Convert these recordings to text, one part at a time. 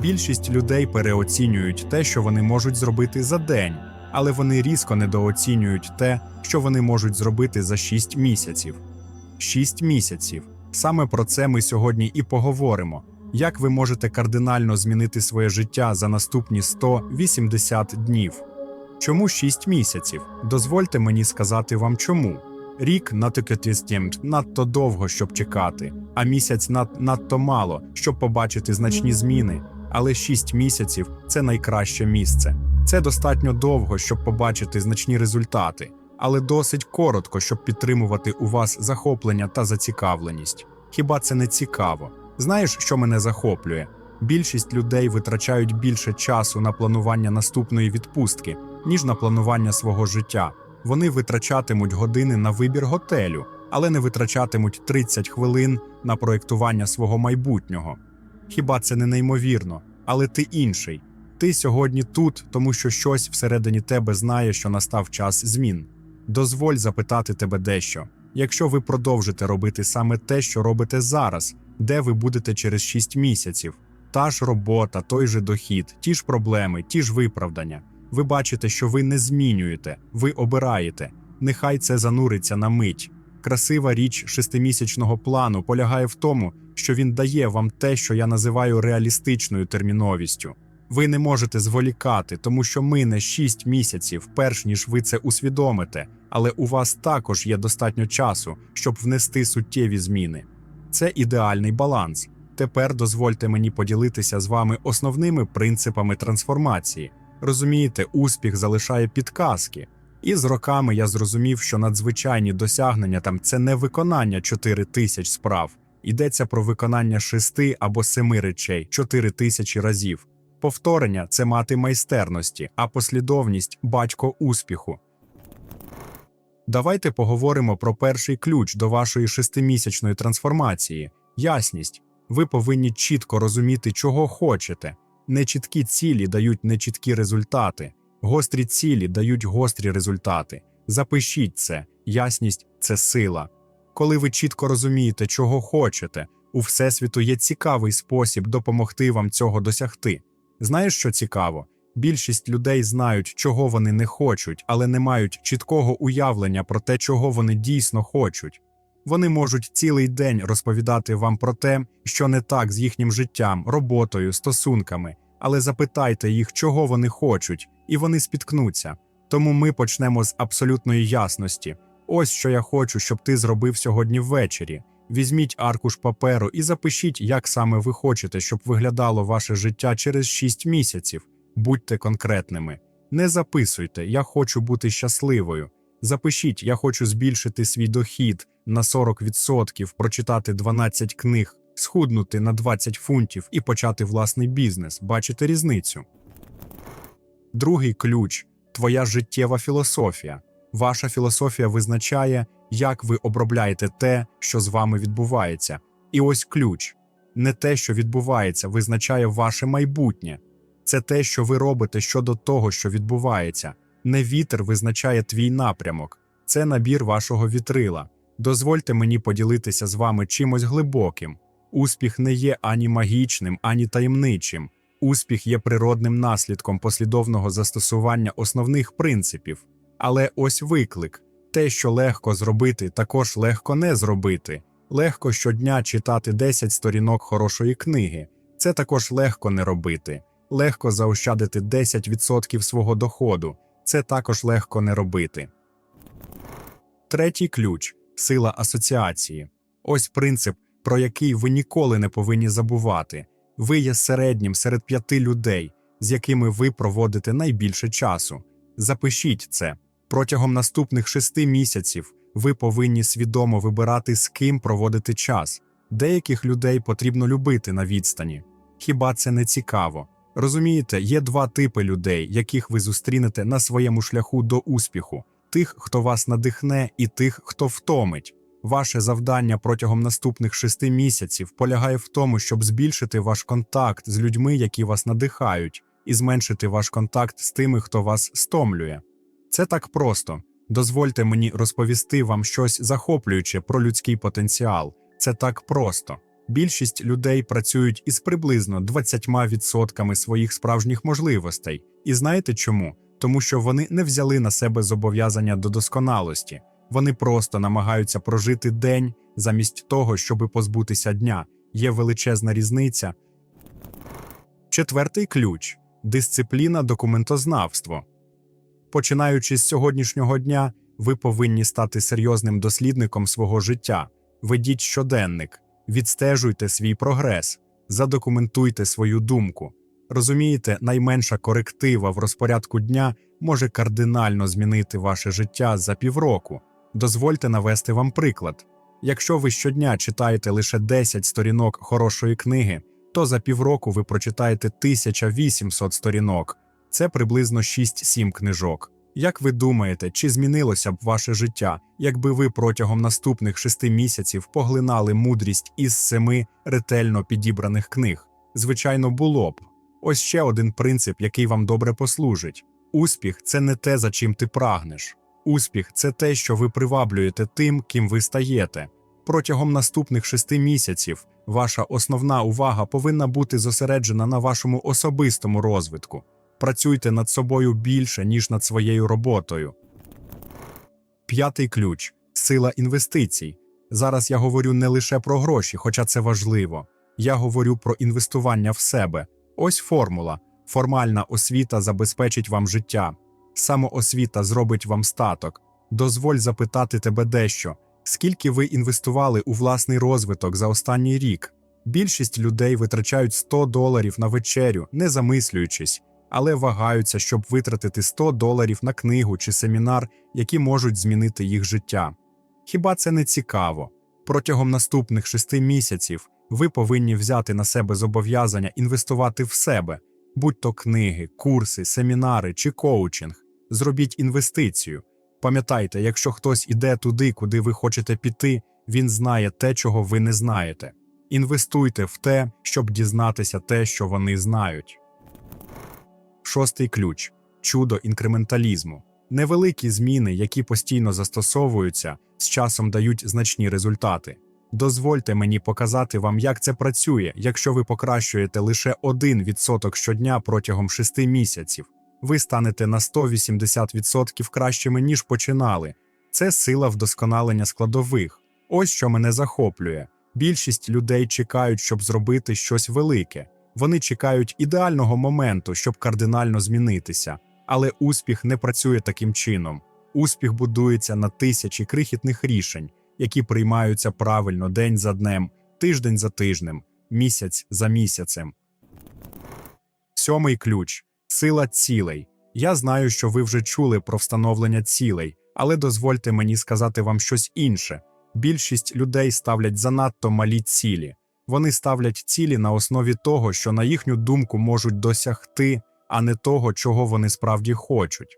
Більшість людей переоцінюють те, що вони можуть зробити за день, але вони різко недооцінюють те, що вони можуть зробити за 6 місяців. 6 місяців. Саме про це ми сьогодні і поговоримо. Як ви можете кардинально змінити своє життя за наступні 180 днів? Чому 6 місяців? Дозвольте мені сказати вам чому. Рік натикатистімт надто довго, щоб чекати, а місяць над, надто мало, щоб побачити значні зміни. Але 6 місяців це найкраще місце. Це достатньо довго, щоб побачити значні результати, але досить коротко, щоб підтримувати у вас захоплення та зацікавленість. Хіба це не цікаво? Знаєш, що мене захоплює? Більшість людей витрачають більше часу на планування наступної відпустки, ніж на планування свого життя. Вони витрачатимуть години на вибір готелю, але не витрачатимуть 30 хвилин на проєктування свого майбутнього. Хіба це не неймовірно? Але ти інший. Ти сьогодні тут, тому що щось всередині тебе знає, що настав час змін. Дозволь запитати тебе дещо. Якщо ви продовжите робити саме те, що робите зараз, де ви будете через 6 місяців? Та ж робота, той же дохід, ті ж проблеми, ті ж виправдання. Ви бачите, що ви не змінюєте, ви обираєте. Нехай це зануриться на мить. Красива річ шестимісячного плану полягає в тому, що він дає вам те, що я називаю реалістичною терміновістю. Ви не можете зволікати, тому що мине 6 місяців, перш ніж ви це усвідомите, але у вас також є достатньо часу, щоб внести суттєві зміни. Це ідеальний баланс. Тепер дозвольте мені поділитися з вами основними принципами трансформації. Розумієте, успіх залишає підказки. І з роками я зрозумів, що надзвичайні досягнення там це не виконання 4 тисяч справ, йдеться про виконання 6 або 7 речей 4 тисячі разів. Повторення це мати майстерності, а послідовність батько успіху. Давайте поговоримо про перший ключ до вашої шестимісячної трансформації ясність. Ви повинні чітко розуміти, чого хочете. Нечіткі цілі дають нечіткі результати, гострі цілі дають гострі результати. Запишіть це, ясність це сила. Коли ви чітко розумієте, чого хочете, у Всесвіту є цікавий спосіб допомогти вам цього досягти. Знаєш, що цікаво? Більшість людей знають, чого вони не хочуть, але не мають чіткого уявлення про те, чого вони дійсно хочуть. Вони можуть цілий день розповідати вам про те, що не так з їхнім життям, роботою, стосунками, але запитайте їх, чого вони хочуть, і вони спіткнуться. Тому ми почнемо з абсолютної ясності. Ось що я хочу, щоб ти зробив сьогодні ввечері. Візьміть аркуш паперу і запишіть, як саме ви хочете, щоб виглядало ваше життя через 6 місяців. Будьте конкретними. Не записуйте, я хочу бути щасливою. Запишіть, я хочу збільшити свій дохід на 40%, прочитати 12 книг, схуднути на 20 фунтів і почати власний бізнес. Бачите різницю? Другий ключ твоя життєва філософія. Ваша філософія визначає, як ви обробляєте те, що з вами відбувається. І ось ключ: не те, що відбувається, визначає ваше майбутнє. Це те, що ви робите щодо того, що відбувається. Не вітер визначає твій напрямок, це набір вашого вітрила. Дозвольте мені поділитися з вами чимось глибоким. Успіх не є ані магічним, ані таємничим. Успіх є природним наслідком послідовного застосування основних принципів. Але ось виклик: те, що легко зробити, також легко не зробити. Легко щодня читати 10 сторінок хорошої книги. Це також легко не робити. Легко заощадити 10% свого доходу. Це також легко не робити. Третій ключ сила асоціації. Ось принцип, про який ви ніколи не повинні забувати. Ви є середнім серед п'яти людей, з якими ви проводите найбільше часу. Запишіть це. Протягом наступних шести місяців ви повинні свідомо вибирати, з ким проводити час. Деяких людей потрібно любити на відстані. Хіба це не цікаво? Розумієте, є два типи людей, яких ви зустрінете на своєму шляху до успіху: тих, хто вас надихне, і тих, хто втомить. Ваше завдання протягом наступних шести місяців полягає в тому, щоб збільшити ваш контакт з людьми, які вас надихають, і зменшити ваш контакт з тими, хто вас стомлює. Це так просто. Дозвольте мені розповісти вам щось захоплююче про людський потенціал. Це так просто. Більшість людей працюють із приблизно 20% своїх справжніх можливостей. І знаєте чому? Тому що вони не взяли на себе зобов'язання до досконалості. Вони просто намагаються прожити день замість того, щоби позбутися дня. Є величезна різниця. Четвертий ключ дисципліна документознавство. Починаючи з сьогоднішнього дня, ви повинні стати серйозним дослідником свого життя. Ведіть щоденник, відстежуйте свій прогрес, задокументуйте свою думку. Розумієте, найменша коректива в розпорядку дня може кардинально змінити ваше життя за півроку. Дозвольте навести вам приклад. Якщо ви щодня читаєте лише 10 сторінок хорошої книги, то за півроку ви прочитаєте 1800 сторінок. Це приблизно 6-7 книжок. Як ви думаєте, чи змінилося б ваше життя, якби ви протягом наступних шести місяців поглинали мудрість із семи ретельно підібраних книг? Звичайно, було б. Ось ще один принцип, який вам добре послужить: успіх це не те, за чим ти прагнеш. Успіх це те, що ви приваблюєте тим, ким ви стаєте. Протягом наступних шести місяців ваша основна увага повинна бути зосереджена на вашому особистому розвитку. Працюйте над собою більше, ніж над своєю роботою. П'ятий ключ сила інвестицій. Зараз я говорю не лише про гроші, хоча це важливо. Я говорю про інвестування в себе. Ось формула. Формальна освіта забезпечить вам життя. Самоосвіта зробить вам статок. Дозволь запитати тебе дещо. Скільки ви інвестували у власний розвиток за останній рік? Більшість людей витрачають 100 доларів на вечерю, не замислюючись, але вагаються, щоб витратити 100 доларів на книгу чи семінар, які можуть змінити їх життя. Хіба це не цікаво? Протягом наступних шести місяців ви повинні взяти на себе зобов'язання інвестувати в себе, будь то книги, курси, семінари чи коучинг. Зробіть інвестицію. Пам'ятайте, якщо хтось іде туди, куди ви хочете піти, він знає те, чого ви не знаєте. Інвестуйте в те, щоб дізнатися те, що вони знають. Шостий ключ чудо інкременталізму. Невеликі зміни, які постійно застосовуються, з часом дають значні результати. Дозвольте мені показати вам, як це працює, якщо ви покращуєте лише 1% щодня протягом 6 місяців. Ви станете на 180% кращими, ніж починали. Це сила вдосконалення складових. Ось що мене захоплює. Більшість людей чекають, щоб зробити щось велике. Вони чекають ідеального моменту, щоб кардинально змінитися. Але успіх не працює таким чином. Успіх будується на тисячі крихітних рішень, які приймаються правильно день за днем, тиждень за тижнем, місяць за місяцем. Сьомий ключ сила цілей. Я знаю, що ви вже чули про встановлення цілей, але дозвольте мені сказати вам щось інше. Більшість людей ставлять занадто малі цілі. Вони ставлять цілі на основі того, що на їхню думку можуть досягти, а не того, чого вони справді хочуть.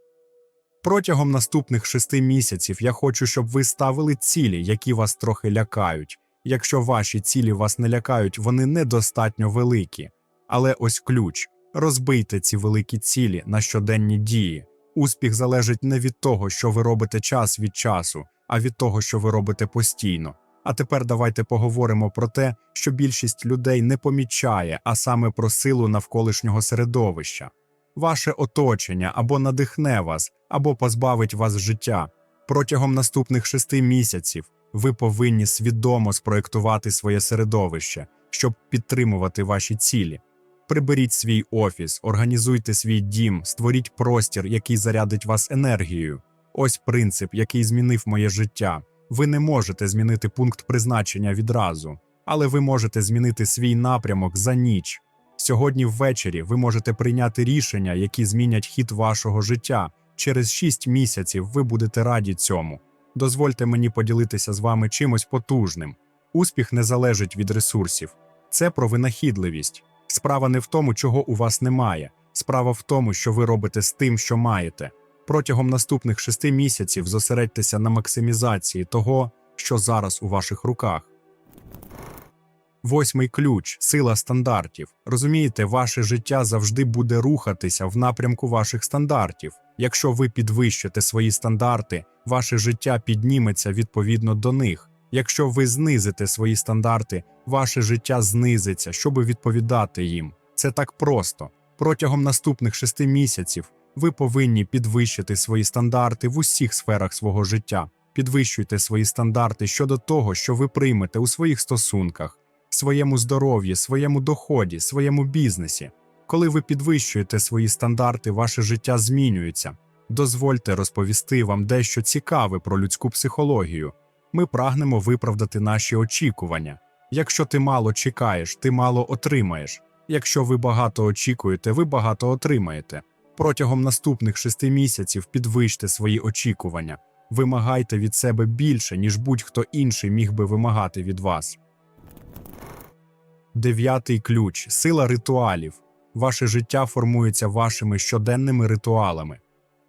Протягом наступних шести місяців я хочу, щоб ви ставили цілі, які вас трохи лякають. Якщо ваші цілі вас не лякають, вони недостатньо великі. Але ось ключ розбийте ці великі цілі на щоденні дії. Успіх залежить не від того, що ви робите час від часу, а від того, що ви робите постійно. А тепер давайте поговоримо про те, що більшість людей не помічає, а саме про силу навколишнього середовища. Ваше оточення або надихне вас, або позбавить вас життя. Протягом наступних шести місяців ви повинні свідомо спроєктувати своє середовище, щоб підтримувати ваші цілі. Приберіть свій офіс, організуйте свій дім, створіть простір, який зарядить вас енергією. Ось принцип, який змінив моє життя. Ви не можете змінити пункт призначення відразу, але ви можете змінити свій напрямок за ніч. Сьогодні ввечері ви можете прийняти рішення, які змінять хід вашого життя. Через 6 місяців ви будете раді цьому. Дозвольте мені поділитися з вами чимось потужним. Успіх не залежить від ресурсів, це про винахідливість. Справа не в тому, чого у вас немає. Справа в тому, що ви робите з тим, що маєте. Протягом наступних шести місяців зосередьтеся на максимізації того, що зараз у ваших руках. Восьмий ключ сила стандартів. Розумієте, ваше життя завжди буде рухатися в напрямку ваших стандартів. Якщо ви підвищите свої стандарти, ваше життя підніметься відповідно до них. Якщо ви знизите свої стандарти, ваше життя знизиться, щоб відповідати їм. Це так просто. Протягом наступних шести місяців ви повинні підвищити свої стандарти в усіх сферах свого життя. Підвищуйте свої стандарти щодо того, що ви приймете у своїх стосунках, своєму здоров'ї, своєму доході, своєму бізнесі. Коли ви підвищуєте свої стандарти, ваше життя змінюється. Дозвольте розповісти вам дещо цікаве про людську психологію. Ми прагнемо виправдати наші очікування. Якщо ти мало чекаєш, ти мало отримаєш. Якщо ви багато очікуєте, ви багато отримаєте. Протягом наступних шести місяців підвищте свої очікування. Вимагайте від себе більше, ніж будь-хто інший міг би вимагати від вас. Дев'ятий ключ сила ритуалів. Ваше життя формується вашими щоденними ритуалами.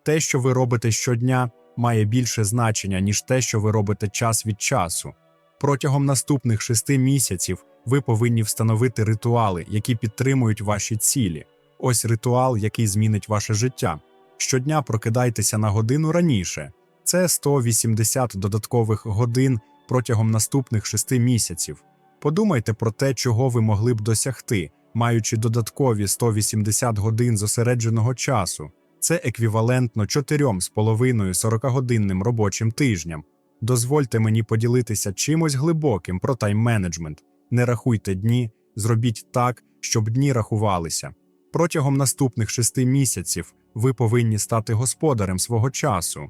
Те, що ви робите щодня, має більше значення, ніж те, що ви робите час від часу. Протягом наступних шести місяців ви повинні встановити ритуали, які підтримують ваші цілі. Ось ритуал, який змінить ваше життя. Щодня прокидайтеся на годину раніше. Це 180 додаткових годин протягом наступних шести місяців. Подумайте про те, чого ви могли б досягти, маючи додаткові 180 годин зосередженого часу. Це еквівалентно 4,5 40-годинним робочим тижням. Дозвольте мені поділитися чимось глибоким про тайм-менеджмент. Не рахуйте дні, зробіть так, щоб дні рахувалися. Протягом наступних шести місяців ви повинні стати господарем свого часу.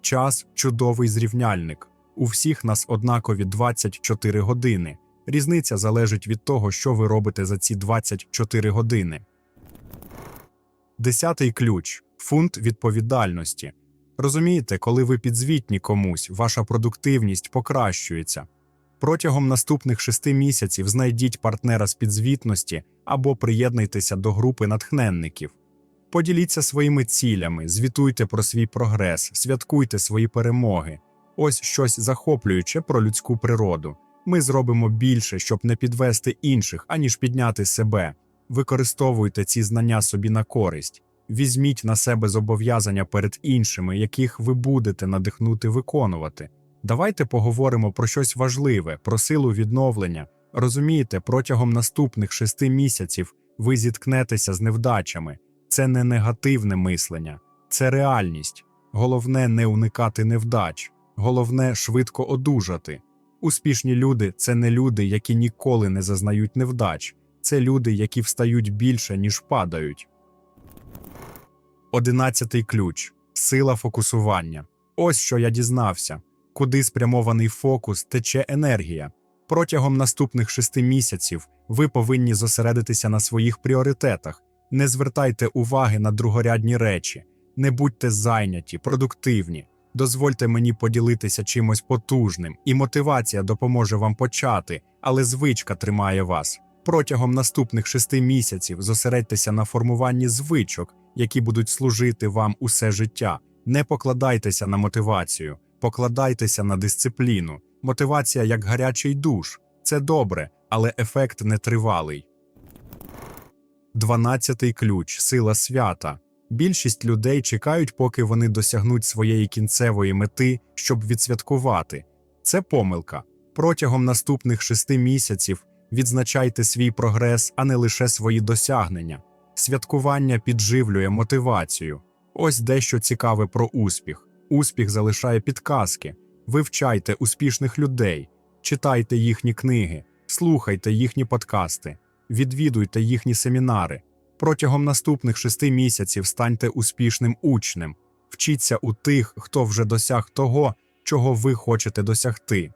Час чудовий зрівняльник. У всіх нас однакові 24 години. Різниця залежить від того, що ви робите за ці 24 години. Десятий ключ фунт відповідальності. Розумієте, коли ви підзвітні комусь, ваша продуктивність покращується. Протягом наступних шести місяців знайдіть партнера з підзвітності або приєднуйтеся до групи натхненників. Поділіться своїми цілями, звітуйте про свій прогрес, святкуйте свої перемоги. Ось щось захоплююче про людську природу. Ми зробимо більше, щоб не підвести інших, аніж підняти себе. Використовуйте ці знання собі на користь. Візьміть на себе зобов'язання перед іншими, яких ви будете надихнути виконувати. Давайте поговоримо про щось важливе, про силу відновлення. Розумієте, протягом наступних шести місяців ви зіткнетеся з невдачами. Це не негативне мислення, це реальність. Головне не уникати невдач, головне швидко одужати. Успішні люди це не люди, які ніколи не зазнають невдач, це люди, які встають більше, ніж падають. Одинадцятий ключ сила фокусування. Ось що я дізнався. Куди спрямований фокус тече енергія. Протягом наступних шести місяців ви повинні зосередитися на своїх пріоритетах. Не звертайте уваги на другорядні речі, не будьте зайняті, продуктивні. Дозвольте мені поділитися чимось потужним, і мотивація допоможе вам почати, але звичка тримає вас. Протягом наступних шести місяців зосередьтеся на формуванні звичок, які будуть служити вам усе життя. Не покладайтеся на мотивацію, покладайтеся на дисципліну. Мотивація як гарячий душ. Це добре, але ефект нетривалий. Дванадцятий ключ сила свята. Більшість людей чекають, поки вони досягнуть своєї кінцевої мети, щоб відсвяткувати. Це помилка. Протягом наступних шести місяців відзначайте свій прогрес, а не лише свої досягнення. Святкування підживлює мотивацію. Ось дещо цікаве про успіх. Успіх залишає підказки. Вивчайте успішних людей, читайте їхні книги, слухайте їхні подкасти, відвідуйте їхні семінари. Протягом наступних шести місяців станьте успішним учнем, вчіться у тих, хто вже досяг того, чого ви хочете досягти.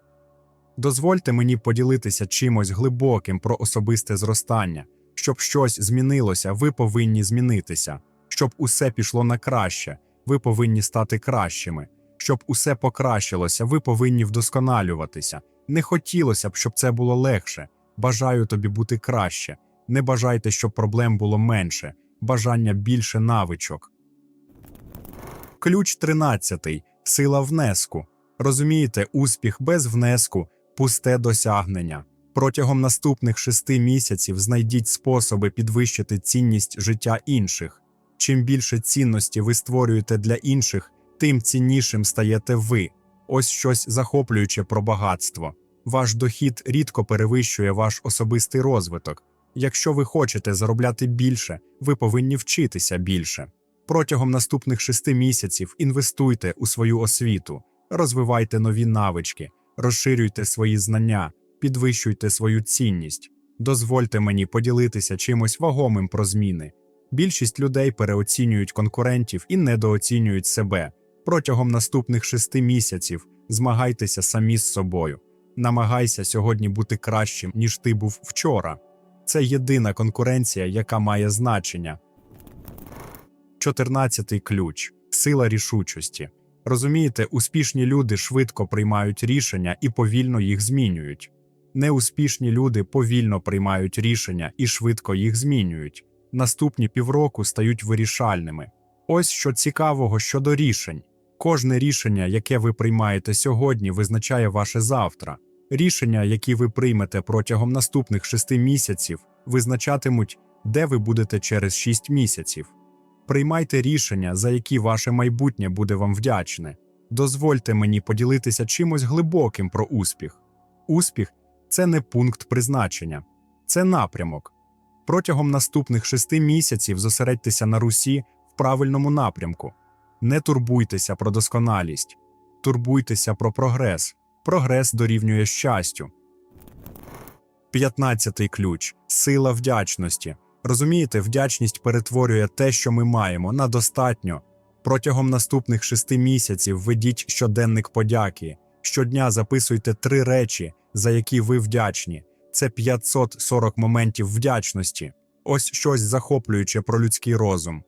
Дозвольте мені поділитися чимось глибоким про особисте зростання. Щоб щось змінилося, ви повинні змінитися. Щоб усе пішло на краще, ви повинні стати кращими. Щоб усе покращилося, ви повинні вдосконалюватися. Не хотілося б, щоб це було легше. Бажаю тобі бути краще. Не бажайте, щоб проблем було менше, бажання більше навичок. Ключ 13. Сила внеску. Розумієте, успіх без внеску пусте досягнення. Протягом наступних шести місяців знайдіть способи підвищити цінність життя інших. Чим більше цінності ви створюєте для інших, тим ціннішим стаєте ви. Ось щось захоплююче про багатство. Ваш дохід рідко перевищує ваш особистий розвиток. Якщо ви хочете заробляти більше, ви повинні вчитися більше. Протягом наступних шести місяців інвестуйте у свою освіту, розвивайте нові навички, розширюйте свої знання, підвищуйте свою цінність. Дозвольте мені поділитися чимось вагомим про зміни. Більшість людей переоцінюють конкурентів і недооцінюють себе. Протягом наступних шести місяців змагайтеся самі з собою. Намагайся сьогодні бути кращим, ніж ти був вчора. Це єдина конкуренція, яка має значення. Чотирнадцятий ключ сила рішучості. Розумієте, успішні люди швидко приймають рішення і повільно їх змінюють. Неуспішні люди повільно приймають рішення і швидко їх змінюють. Наступні півроку стають вирішальними. Ось що цікавого щодо рішень. Кожне рішення, яке ви приймаєте сьогодні, визначає ваше завтра. Рішення, які ви приймете протягом наступних шести місяців, визначатимуть, де ви будете через шість місяців. Приймайте рішення, за які ваше майбутнє буде вам вдячне. Дозвольте мені поділитися чимось глибоким про успіх. Успіх це не пункт призначення, це напрямок. Протягом наступних шести місяців зосередьтеся на русі в правильному напрямку. Не турбуйтеся про досконалість, турбуйтеся про прогрес. Прогрес дорівнює щастю. П'ятнадцятий ключ сила вдячності. Розумієте, вдячність перетворює те, що ми маємо, на достатньо. Протягом наступних шести місяців ведіть щоденник подяки. Щодня записуйте три речі, за які ви вдячні. Це 540 моментів вдячності. Ось щось захоплююче про людський розум.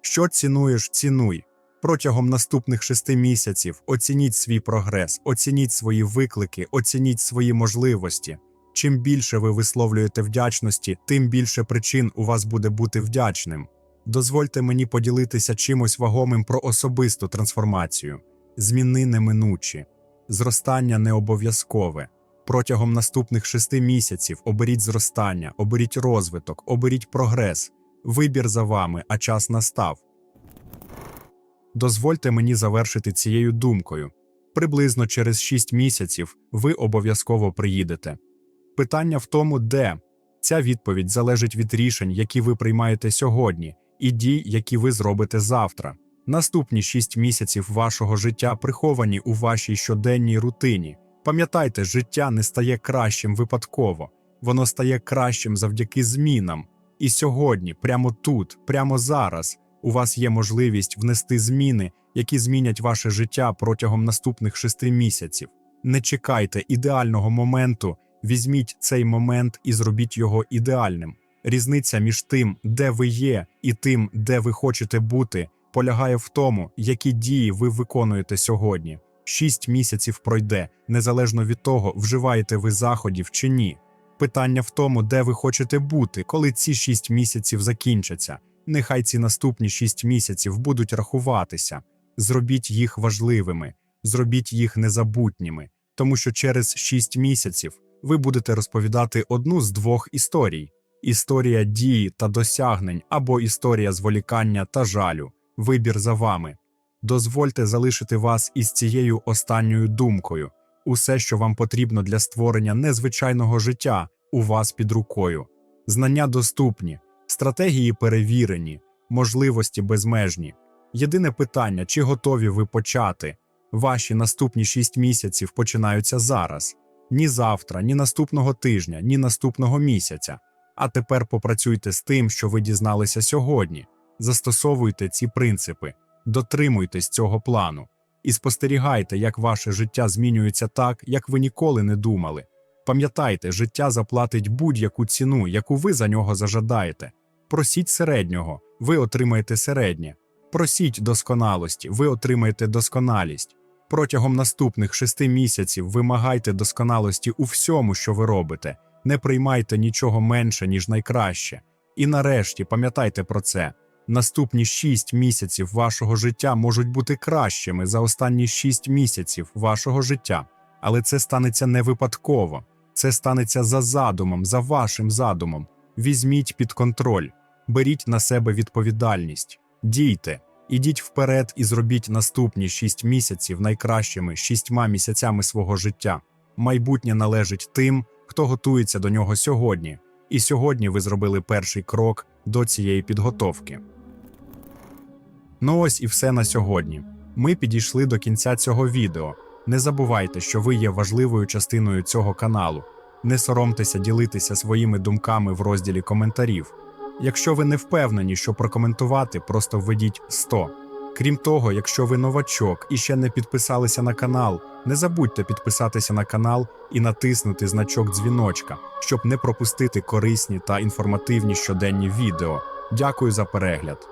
Що цінуєш, цінуй. Протягом наступних шести місяців оцініть свій прогрес, оцініть свої виклики, оцініть свої можливості. Чим більше ви висловлюєте вдячності, тим більше причин у вас буде бути вдячним. Дозвольте мені поділитися чимось вагомим про особисту трансформацію. Зміни неминучі, зростання не обов'язкове. Протягом наступних шести місяців оберіть зростання, оберіть розвиток, оберіть прогрес. Вибір за вами, а час настав. Дозвольте мені завершити цією думкою. Приблизно через 6 місяців ви обов'язково приїдете. Питання в тому, де ця відповідь залежить від рішень, які ви приймаєте сьогодні, і дій, які ви зробите завтра. Наступні 6 місяців вашого життя приховані у вашій щоденній рутині. Пам'ятайте, життя не стає кращим випадково, воно стає кращим завдяки змінам. І сьогодні, прямо тут, прямо зараз, у вас є можливість внести зміни, які змінять ваше життя протягом наступних шести місяців. Не чекайте ідеального моменту, візьміть цей момент і зробіть його ідеальним. Різниця між тим, де ви є, і тим, де ви хочете бути, полягає в тому, які дії ви виконуєте сьогодні. Шість місяців пройде, незалежно від того, вживаєте ви заходів чи ні. Питання в тому, де ви хочете бути, коли ці шість місяців закінчаться. Нехай ці наступні шість місяців будуть рахуватися. Зробіть їх важливими, зробіть їх незабутніми, тому що через шість місяців ви будете розповідати одну з двох історій: історія дії та досягнень або історія зволікання та жалю. Вибір за вами. Дозвольте залишити вас із цією останньою думкою. Усе, що вам потрібно для створення незвичайного життя, у вас під рукою. Знання доступні, стратегії перевірені, можливості безмежні. Єдине питання, чи готові ви почати? Ваші наступні шість місяців починаються зараз. Ні завтра, ні наступного тижня, ні наступного місяця. А тепер попрацюйте з тим, що ви дізналися сьогодні. Застосовуйте ці принципи, дотримуйтесь цього плану і спостерігайте, як ваше життя змінюється так, як ви ніколи не думали. Пам'ятайте, життя заплатить будь-яку ціну, яку ви за нього зажадаєте. Просіть середнього, ви отримаєте середнє. Просіть досконалості, ви отримаєте досконалість. Протягом наступних шести місяців вимагайте досконалості у всьому, що ви робите. Не приймайте нічого менше, ніж найкраще. І нарешті пам'ятайте про це. Наступні шість місяців вашого життя можуть бути кращими за останні шість місяців вашого життя, але це станеться не випадково. Це станеться за задумом, за вашим задумом. Візьміть під контроль, беріть на себе відповідальність, дійте, Ідіть вперед і зробіть наступні 6 місяців найкращими шістьма місяцями свого життя. Майбутнє належить тим, хто готується до нього сьогодні. І сьогодні ви зробили перший крок до цієї підготовки. Ну ось і все на сьогодні. Ми підійшли до кінця цього відео. Не забувайте, що ви є важливою частиною цього каналу. Не соромтеся ділитися своїми думками в розділі коментарів. Якщо ви не впевнені, що прокоментувати, просто введіть 100. Крім того, якщо ви новачок і ще не підписалися на канал, не забудьте підписатися на канал і натиснути значок дзвіночка, щоб не пропустити корисні та інформативні щоденні відео. Дякую за перегляд.